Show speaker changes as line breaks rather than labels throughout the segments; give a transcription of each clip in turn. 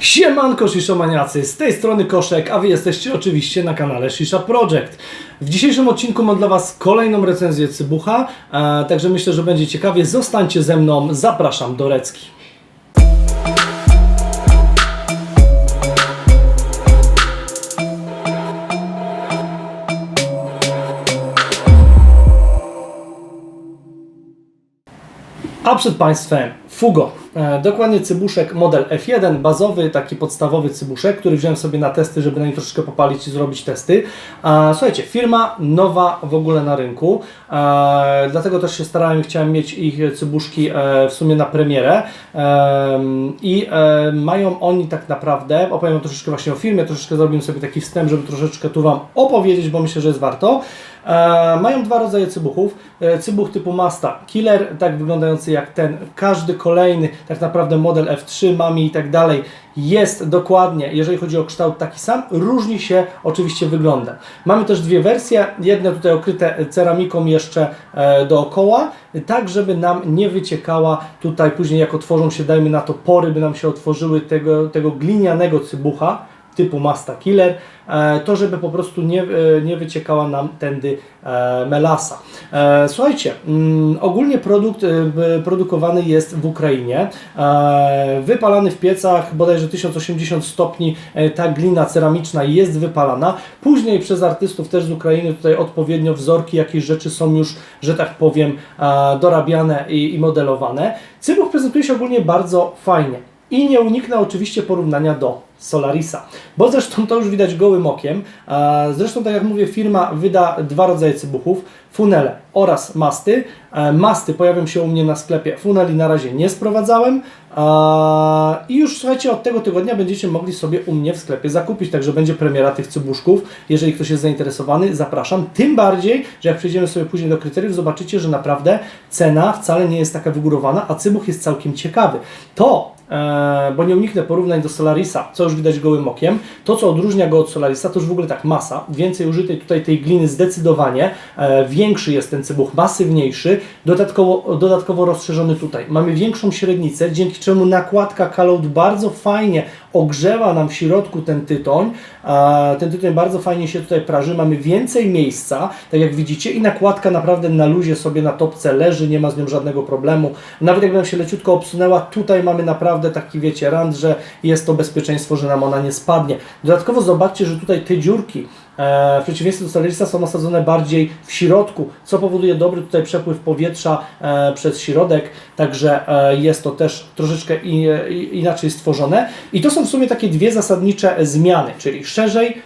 Siemanko Sziszomaniacy, z tej strony Koszek, a Wy jesteście oczywiście na kanale Shisha Project. W dzisiejszym odcinku mam dla Was kolejną recenzję Cybucha, e, także myślę, że będzie ciekawie. Zostańcie ze mną, zapraszam do Recki. A przed Państwem Fugo. E, dokładnie cybuszek model F1, bazowy, taki podstawowy cybuszek, który wziąłem sobie na testy, żeby na nim troszeczkę popalić i zrobić testy. E, słuchajcie, firma nowa w ogóle na rynku, e, dlatego też się starałem chciałem mieć ich cybuszki w sumie na premierę. I mają oni tak naprawdę, opowiem troszeczkę właśnie o firmie, troszeczkę zrobiłem sobie taki wstęp, żeby troszeczkę tu Wam opowiedzieć, bo myślę, że jest warto. E, mają dwa rodzaje cybuchów. E, cybuch typu Masta Killer, tak wyglądający jak ten. Każdy kolejny, tak naprawdę model F3, Mami i tak dalej, jest dokładnie, jeżeli chodzi o kształt taki sam, różni się oczywiście wyglądem. Mamy też dwie wersje, jedne tutaj okryte ceramiką jeszcze e, dookoła, tak żeby nam nie wyciekała tutaj później jak otworzą się, dajmy na to pory, by nam się otworzyły tego, tego glinianego cybucha, typu Masta Killer, e, to żeby po prostu nie, e, nie wyciekała nam tędy e, melasa. Słuchajcie, mm, ogólnie produkt produkowany jest w Ukrainie, wypalany w piecach bodajże 1080 stopni, ta glina ceramiczna jest wypalana, później przez artystów też z Ukrainy tutaj odpowiednio wzorki, jakieś rzeczy są już, że tak powiem, dorabiane i, i modelowane. Cybuch prezentuje się ogólnie bardzo fajnie. I nie uniknę oczywiście porównania do Solarisa, bo zresztą to już widać gołym okiem. Zresztą, tak jak mówię, firma wyda dwa rodzaje cybuchów, funele oraz masty. E, Masty pojawią się u mnie na sklepie, funeli na razie nie sprowadzałem i już słuchajcie, od tego tygodnia będziecie mogli sobie u mnie w sklepie zakupić, także będzie premiera tych cybuszków. Jeżeli ktoś jest zainteresowany, zapraszam. Tym bardziej, że jak przejdziemy sobie później do kryteriów, zobaczycie, że naprawdę cena wcale nie jest taka wygórowana, a cybuch jest całkiem ciekawy. To e, bo nie uniknę porównań do Solarisa, co już widać gołym okiem. To, co odróżnia go od Solarisa, to już w ogóle tak masa. Więcej użytej tutaj tej gliny zdecydowanie. E, większy jest ten cybuch, masywniejszy, dodatkowo, dodatkowo rozszerzony tutaj. Mamy większą średnicę, dzięki czemu nakładka Caloud bardzo fajnie ogrzewa nam w środku ten tytoń. E, ten tytoń bardzo fajnie się tutaj praży. Mamy więcej miejsca, tak jak widzicie, i nakładka naprawdę na luzie sobie na topce leży, nie ma z nią żadnego problemu. Nawet jakby nam się leciutko obsunęła, tutaj mamy naprawdę taki, wiecie, rand, że jest to bezpieczeństwo, że nam ona nie spadnie. Dodatkowo zobaczcie, że tutaj te dziurki E, w przeciwieństwie do Solarisa są osadzone bardziej w środku, co powoduje dobry tutaj przepływ powietrza e, przez środek, także e, jest to też troszeczkę inaczej stworzone. I to są w sumie takie dwie zasadnicze zmiany, czyli szerzej,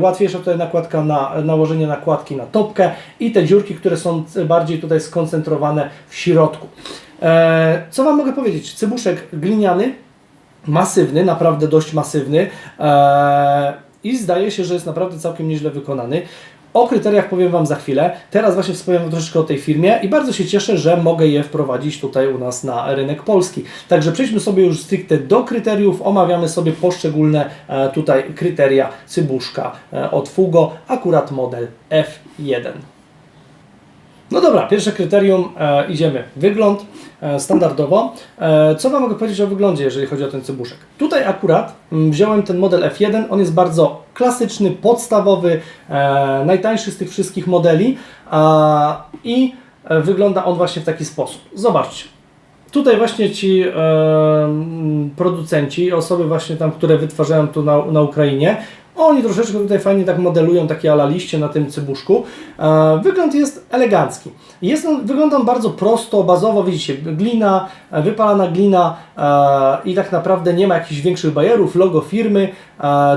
łatwiejsza tutaj nakładka na nałożenie nakładki na topkę i te dziurki, które są bardziej tutaj skoncentrowane w środku. Co Wam mogę powiedzieć? Cybuszek gliniany, masywny, naprawdę dość masywny e, i zdaje się, że jest naprawdę całkiem nieźle wykonany. O kryteriach powiem Wam za chwilę. Teraz właśnie Wam troszeczkę o tej firmie i bardzo się cieszę, że mogę je wprowadzić tutaj u nas na rynek polski. Także przejdźmy sobie już stricte do kryteriów, omawiamy sobie poszczególne e, tutaj kryteria cybuszka e, od Fugo, akurat model F1. No dobra, pierwsze kryterium, e, idziemy. Wygląd e, standardowo. E, co Wam mogę powiedzieć o wyglądzie, jeżeli chodzi o ten cybuszek? Tutaj akurat mm, wziąłem ten model F1, on jest bardzo klasyczny, podstawowy, e, najtańszy z tych wszystkich modeli a, i e, wygląda on właśnie w taki sposób. Zobaczcie. Tutaj właśnie ci e, producenci, osoby właśnie tam, które wytwarzają tu na, na Ukrainie, oni troszeczkę tutaj fajnie tak modelują takie ala liście na tym cybuszku. E, wygląd jest elegancki. Jest wygląda on bardzo prosto, bazowo, widzicie, glina, e, wypalana glina e, i tak naprawdę nie ma jakichś większych bajerów, logo firmy.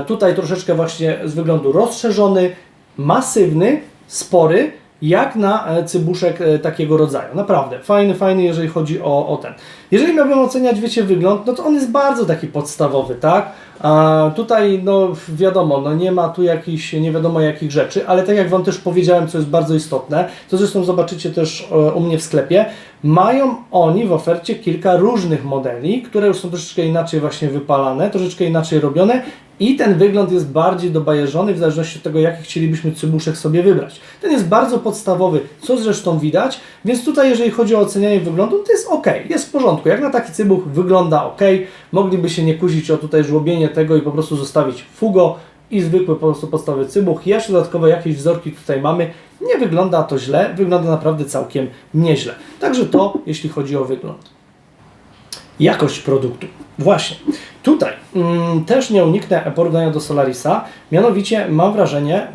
Tutaj troszeczkę właśnie z wyglądu rozszerzony, masywny, spory, jak na cybuszek takiego rodzaju. Naprawdę, fajny, fajny, jeżeli chodzi o, o ten. Jeżeli miałbym oceniać, wiecie, wygląd, no to on jest bardzo taki podstawowy, tak? A tutaj, no wiadomo, no nie ma tu jakichś nie wiadomo jakich rzeczy, ale tak jak Wam też powiedziałem, co jest bardzo istotne, to zresztą zobaczycie też e, u mnie w sklepie, mają oni w ofercie kilka różnych modeli, które już są troszeczkę inaczej właśnie wypalane, troszeczkę inaczej robione i ten wygląd jest bardziej dobajeżony w zależności od tego, jaki chcielibyśmy cybuszek sobie wybrać. Ten jest bardzo podstawowy, co zresztą widać, więc tutaj jeżeli chodzi o ocenianie wyglądu, to jest ok, jest w porządku. Jak na taki cybuch wygląda ok, mogliby się nie kusić o tutaj żłobienie tego i po prostu zostawić fugo i zwykły po prostu podstawowy cybuch. Jeszcze dodatkowo jakieś wzorki tutaj mamy. Nie wygląda to źle, wygląda naprawdę całkiem nieźle. Także to, jeśli chodzi o wygląd. Jakość produktu. Właśnie. Tutaj mm, też nie uniknę porównania do Solarisa, mianowicie mam wrażenie,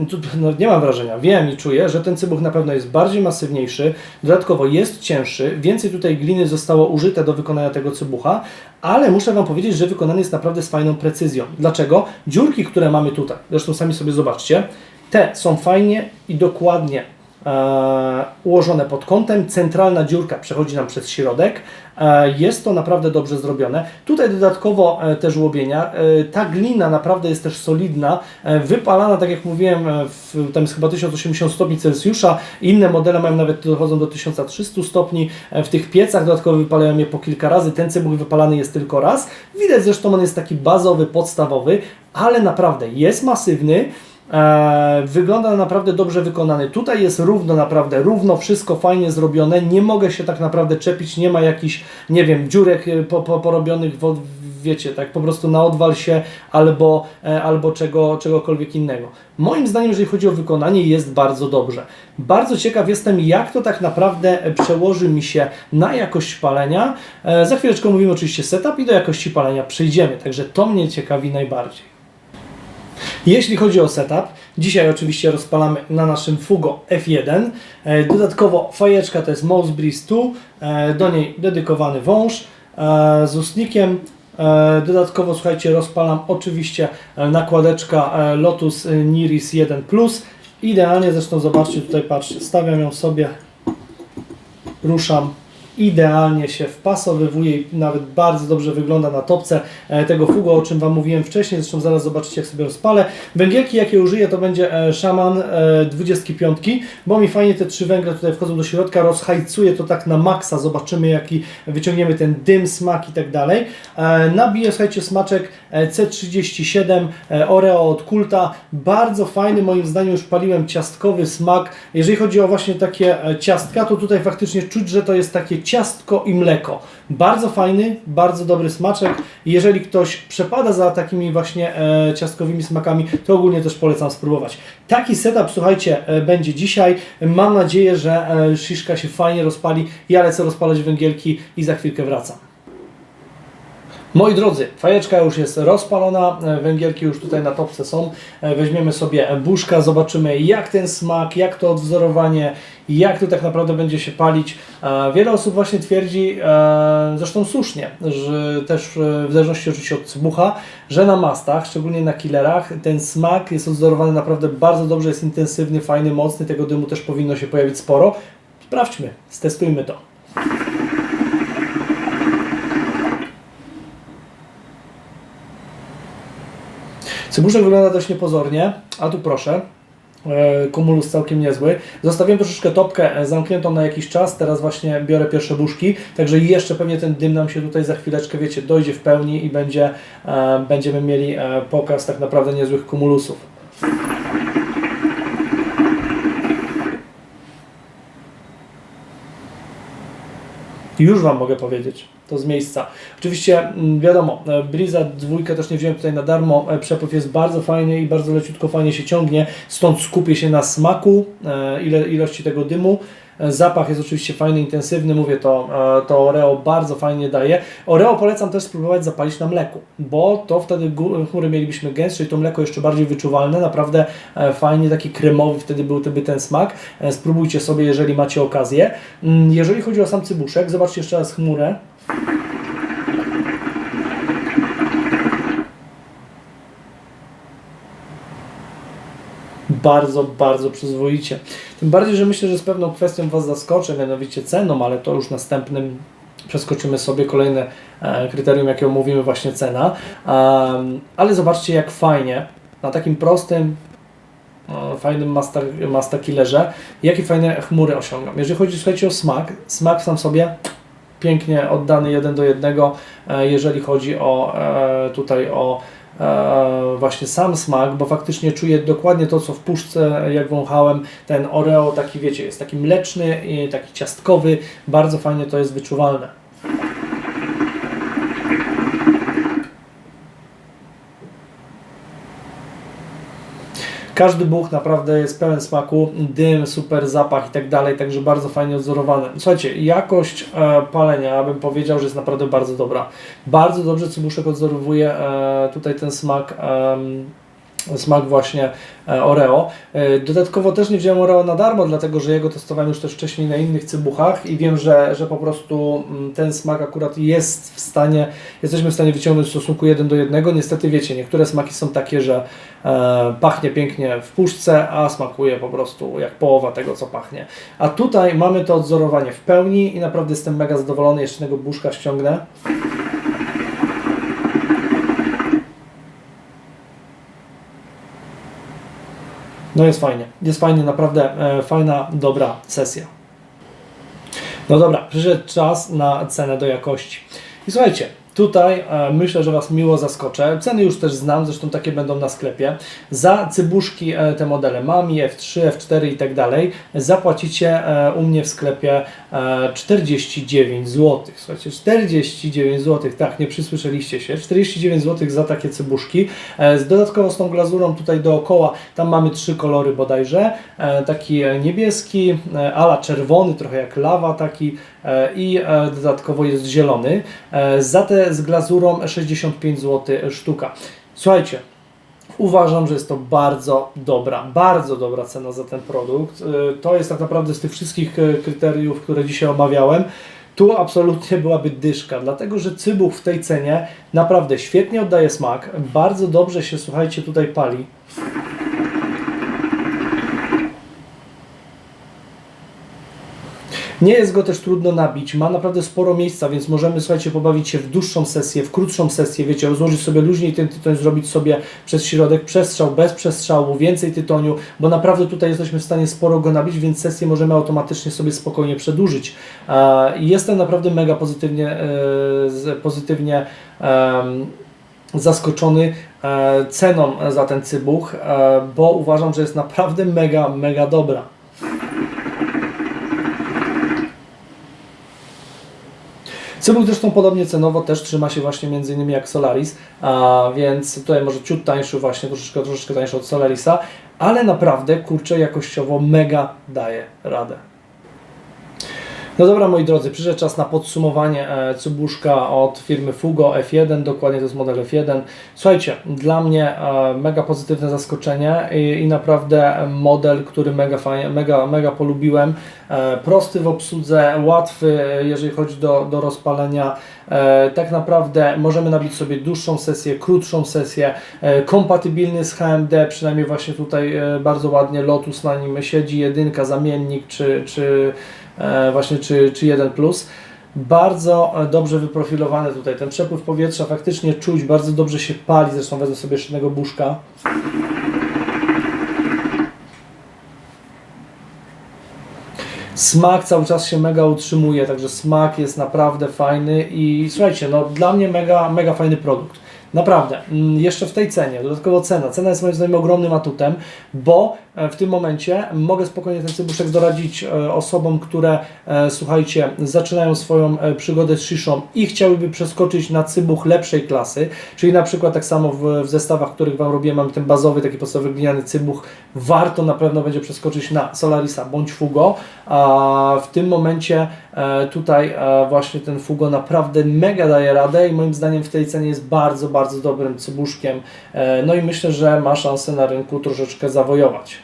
no nie mam wrażenia, wiem i czuję, że ten cybuch na pewno jest bardziej masywniejszy, dodatkowo jest cięższy, więcej tutaj gliny zostało użyte do wykonania tego cybucha, ale muszę Wam powiedzieć, że wykonany jest naprawdę z fajną precyzją. Dlaczego? Dziurki, które mamy tutaj, zresztą sami sobie zobaczcie, te są fajnie i dokładnie e, ułożone pod kątem. Centralna dziurka przechodzi nam przez środek. E, jest to naprawdę dobrze zrobione. Tutaj dodatkowo e, też łobienia. E, ta glina naprawdę jest też solidna, wypalana, tak jak mówiłem, w, tam jest chyba 1080 stopni Celsjusza. Inne modele mają nawet dochodzą do 1300 stopni. W tych piecach dodatkowo wypalają je po kilka razy. Ten cybuch wypalany jest tylko raz. Widać zresztą, on jest taki bazowy, podstawowy, ale naprawdę jest masywny. E, wygląda na naprawdę dobrze wykonany. Tutaj jest równo, naprawdę równo, wszystko fajnie zrobione. Nie mogę się tak naprawdę czepić, nie ma jakichś, nie wiem, dziurek e, po, po, porobionych, w, wiecie, tak po prostu na odwal się albo, e, albo czego, czegokolwiek innego. Moim zdaniem, jeżeli chodzi o wykonanie, jest bardzo dobrze. Bardzo ciekaw jestem, jak to tak naprawdę przełoży mi się na jakość palenia. Za chwileczkę mówimy oczywiście setup i do jakości palenia przejdziemy, także to mnie ciekawi najbardziej. Jeśli chodzi o setup, dzisiaj oczywiście rozpalamy na naszym Fugo F1. E, Dodatkowo fajeczka to jest Mouse Breeze 2, e, do niej dedykowany wąż e, z ustnikiem. Dodatkowo, słuchajcie, rozpalam oczywiście nakładeczka Lotus Niris 1 Plus. Idealnie, zresztą zobaczcie tutaj, patrzcie, stawiam ją sobie, ruszam, idealnie się wpasowywuje i nawet bardzo dobrze wygląda na topce e, tego Fugo, o czym Wam mówiłem wcześniej, zresztą zaraz zobaczycie jak sobie rozpalę. Węgielki jakie użyję to będzie e, Shaman e, 25, bo mi fajnie te trzy węgle tutaj wchodzą do środka, rozhajcuje to tak na maksa, zobaczymy jaki wyciągniemy ten dym, smak i tak dalej. E, Nabiję, słuchajcie, smaczek e, C37 e, Oreo od Kulta, bardzo fajny, moim zdaniem już paliłem ciastkowy smak. Jeżeli chodzi o właśnie takie e, ciastka, to tutaj faktycznie czuć, że to jest takie ciastko i mleko. Bardzo fajny, bardzo dobry smaczek. Jeżeli ktoś przepada za takimi właśnie e, ciastkowymi smakami, to ogólnie też polecam spróbować. Taki setup, słuchajcie, e, będzie dzisiaj. Mam nadzieję, że e, szyszka się fajnie rozpali. Ja lecę rozpalać węgielki i za chwilkę wracam. Moi drodzy, fajeczka już jest rozpalona, e, węgielki już tutaj na topce są. E, Weźmiemy sobie buszka, zobaczymy jak ten smak, jak to odwzorowanie, jak to tak naprawdę będzie się palić. E, Wiele osób właśnie twierdzi, zresztą słusznie, że też w zależności oczywiście od cybucha, że na mastach, szczególnie na killerach, ten smak jest odwzorowany naprawdę bardzo dobrze, jest intensywny, fajny, mocny, tego dymu też powinno się pojawić sporo. Sprawdźmy, stestujmy to. Cybuszek wygląda dość niepozornie, a tu proszę. E, Kumulus całkiem niezły. Zostawiłem troszeczkę topkę e, zamkniętą na jakiś czas, teraz właśnie biorę pierwsze buszki, także jeszcze pewnie ten dym nam się tutaj za chwileczkę, wiecie, dojdzie w pełni i będzie, e, będziemy mieli pokaz tak naprawdę niezłych kumulusów. Już Wam mogę powiedzieć, to z miejsca. Oczywiście mm, wiadomo, e, Briza dwójkę też nie wziąłem tutaj na darmo, e, przepływ jest bardzo fajny i bardzo leciutko fajnie się ciągnie, stąd skupię się na smaku, e, ile, ilości tego dymu. E, Zapach jest oczywiście fajny, intensywny, mówię to, e, to Oreo bardzo fajnie daje. Oreo polecam też spróbować zapalić na mleku, bo to wtedy chmury mielibyśmy gęstsze i to mleko jeszcze bardziej wyczuwalne, naprawdę e, fajnie, taki kremowy wtedy byłby ten smak. Spróbujcie sobie, jeżeli macie okazję. Mm, Jeżeli chodzi o sam cybuszek, zobaczcie jeszcze raz chmurę. Bardzo, bardzo przyzwoicie. Tym bardziej, że myślę, że z pewną kwestią Was zaskoczę, mianowicie ceną, ale to już następnym przeskoczymy sobie kolejne e, kryterium, jakie omówimy, właśnie cena. Ale zobaczcie, jak fajnie na takim prostym, e, fajnym Master, Killerze, jakie fajne chmury osiągam. Jeżeli chodzi, słuchajcie, o smak, smak sam sobie pięknie oddany jeden do jednego, e, jeżeli chodzi o tutaj o właśnie sam smak, bo faktycznie czuję dokładnie to, co w puszce, jak wąchałem, ten Oreo taki, wiecie, jest taki mleczny, taki ciastkowy, bardzo fajnie to jest wyczuwalne. Każdy buch naprawdę jest pełen smaku, dym, super zapach i tak dalej, także bardzo fajnie odzorowany. Słuchajcie, jakość e, palenia bym powiedział, że jest naprawdę bardzo dobra. Bardzo dobrze cybuszek odzorowuje e, tutaj ten smak. em, smak właśnie e, Oreo. E, Dodatkowo też nie wziąłem Oreo na darmo, dlatego że jego testowałem już też wcześniej na innych cybuchach i wiem, że, że po prostu mm, ten smak akurat jest w stanie, jesteśmy w stanie wyciągnąć w stosunku 1 do 1. Niestety wiecie, niektóre smaki są takie, że e, pachnie pięknie w puszce, a smakuje po prostu jak połowa tego, co pachnie. A tutaj mamy to odzorowanie w pełni i naprawdę jestem mega zadowolony. Jeszcze jednego buszka ściągnę. No jest fajnie, jest fajnie, naprawdę e, fajna, dobra sesja. No dobra, przyszedł czas na cenę do jakości. I słuchajcie, tutaj e, myślę, że Was miło zaskoczę. Ceny już też znam, zresztą takie będą na sklepie. Za cybuszki e, te modele Mami, F3, F4 i tak dalej zapłacicie e, u mnie w sklepie e, 49 zł. Słuchajcie, 49 zł, tak, nie przysłyszeliście się. 49 zł za takie cybuszki. E, z dodatkowo z tą glazurą tutaj dookoła, tam mamy trzy kolory bodajże. E, taki e, niebieski, e, ala czerwony, trochę jak lawa taki i e, dodatkowo jest zielony. E, za te z glazurą 65 zł sztuka. Słuchajcie, Uważam, że jest to bardzo dobra, bardzo dobra cena za ten produkt. To jest tak naprawdę z tych wszystkich kryteriów, które dzisiaj omawiałem. Tu absolutnie byłaby dyszka, dlatego że cybuch w tej cenie naprawdę świetnie oddaje smak, bardzo dobrze się, słuchajcie, tutaj pali. Nie jest go też trudno nabić, ma naprawdę sporo miejsca, więc możemy, słuchajcie, pobawić się w dłuższą sesję, w krótszą sesję, wiecie, rozłożyć sobie luźniej ten tytoń, zrobić sobie przez środek przestrzał, bez przestrzału, więcej tytoniu, bo naprawdę tutaj jesteśmy w stanie sporo go nabić, więc sesję możemy automatycznie sobie spokojnie przedłużyć. E, jestem naprawdę mega pozytywnie, e, pozytywnie zaskoczony e, ceną za ten cybuch, bo uważam, że jest naprawdę mega, mega dobra. Cybuch zresztą podobnie cenowo też trzyma się właśnie między innymi jak Solaris, a więc tutaj może ciut tańszy właśnie, troszeczkę, troszeczkę tańszy od Solarisa, ale naprawdę kurczę jakościowo mega daje radę. No dobra moi drodzy, przyszedł czas na podsumowanie e, cybuszka od firmy Fugo F1, dokładnie to jest model F1. Słuchajcie, dla mnie e, mega pozytywne zaskoczenie i, i naprawdę model, który mega fajnie, mega, mega polubiłem. E, prosty w obsłudze, łatwy jeżeli chodzi do, do rozpalenia. Tak naprawdę możemy nabić sobie dłuższą sesję, krótszą sesję, kompatybilny z HMD, przynajmniej właśnie tutaj bardzo ładnie Lotus na nim siedzi, jedynka, zamiennik czy, czy właśnie czy, czy 1 plus. Bardzo e, dobrze wyprofilowany tutaj ten przepływ powietrza faktycznie czuć, bardzo dobrze się pali, zresztą wezmę sobie jeszcze jednego buszka. Smak cały czas się mega utrzymuje, także smak jest naprawdę fajny i słuchajcie, no dla mnie mega, mega fajny produkt. Naprawdę, mm, jeszcze w tej cenie, dodatkowo cena. Cena jest moim zdaniem ogromnym atutem, bo e, w tym momencie mogę spokojnie ten cybuszek doradzić e, osobom, które, e, słuchajcie, zaczynają swoją przygodę z sziszą i chciałyby przeskoczyć na cybuch lepszej klasy, czyli na przykład tak samo w, w zestawach, których Wam robiłem, mam ten bazowy, taki podstawowy gliniany cybuch, warto na pewno będzie przeskoczyć na Solarisa bądź Fugo, a w tym momencie tutaj właśnie ten Fugo naprawdę mega daje radę i moim zdaniem w tej cenie jest bardzo, bardzo dobrym cybuszkiem, e, no i myślę, że ma szansę na rynku troszeczkę zawojować.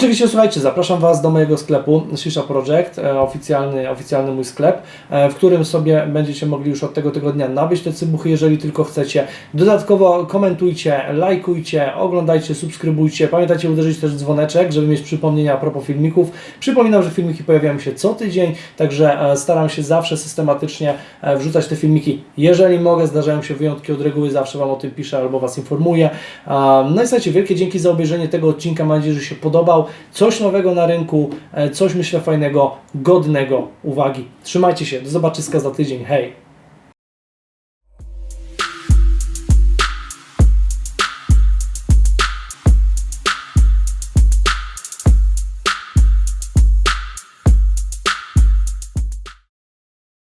Oczywiście słuchajcie, zapraszam Was do mojego sklepu Shisha Project, e, oficjalny, oficjalny mój sklep, e, w którym sobie będziecie mogli już od tego tygodnia nabyć te cybuchy, jeżeli tylko chcecie. Dodatkowo komentujcie, lajkujcie, oglądajcie, subskrybujcie. Pamiętajcie uderzyć też dzwoneczek, żeby mieć przypomnienia a propos filmików. Przypominam, że filmiki pojawiają się co tydzień, także e, staram się zawsze systematycznie wrzucać te filmiki. Jeżeli mogę, zdarzają się wyjątki od reguły, zawsze Wam o tym piszę albo Was informuję. No i słuchajcie, wielkie dzięki za obejrzenie tego odcinka. Mam nadzieję, że się podobał. Coś nowego na rynku, e, coś myślę fajnego, godnego uwagi. Trzymajcie się, do zobaczyska za tydzień. Hej!